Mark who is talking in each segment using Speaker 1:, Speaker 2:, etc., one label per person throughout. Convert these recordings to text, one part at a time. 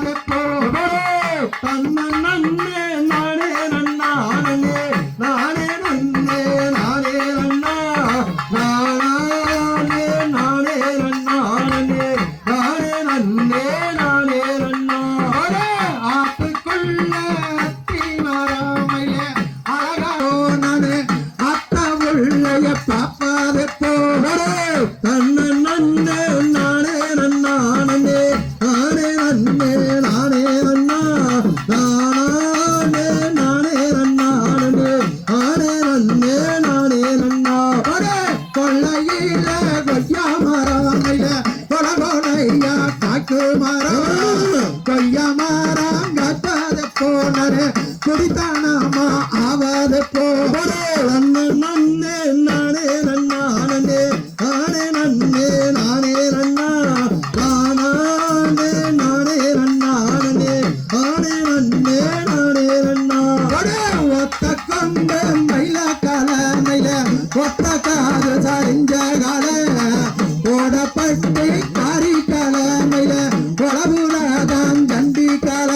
Speaker 1: நாமப்போ தன்ன நன்னே நானே நன்னா நானே நானே நன்னே நானே நன்னா நானே நானே நன்னா நானே நானே நன்னே மரம் கொய்யா மரம் கட்டாத போனரு குடித்தானாமா ஆவாத போனே நன்னே நானே நன்னா ஆனே ஆனே நன்னே நானே நன்னா நானே நானே நன்னா ஆனே ஆனே நன்னே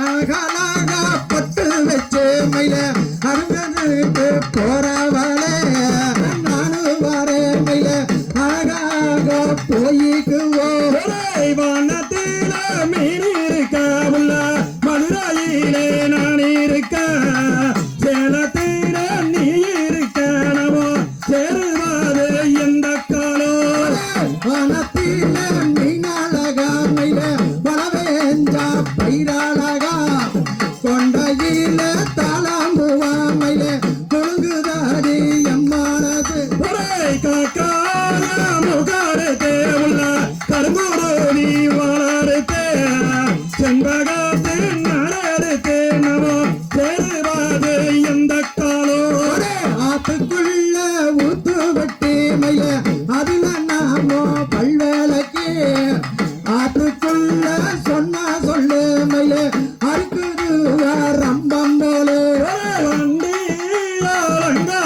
Speaker 1: அழகாலாக பத்து வச்சு மயில அருங்கனுக்கு போறவளே நானும் வரே மயில அழகாக போயிக்குவோம் வானத்தில மீறி முகாரத்தே உள்ள கருமூரு நீ வாழத்தே செண்பகத்தே நடத்தே நமோ சேருவாது எந்த காலோ ஆத்துக்குள்ள ஊத்துவட்டே மைய அதுல நாமோ பல்வேலக்கே ஆத்துக்குள்ள ரம்பம் மேலே வண்டி வண்டி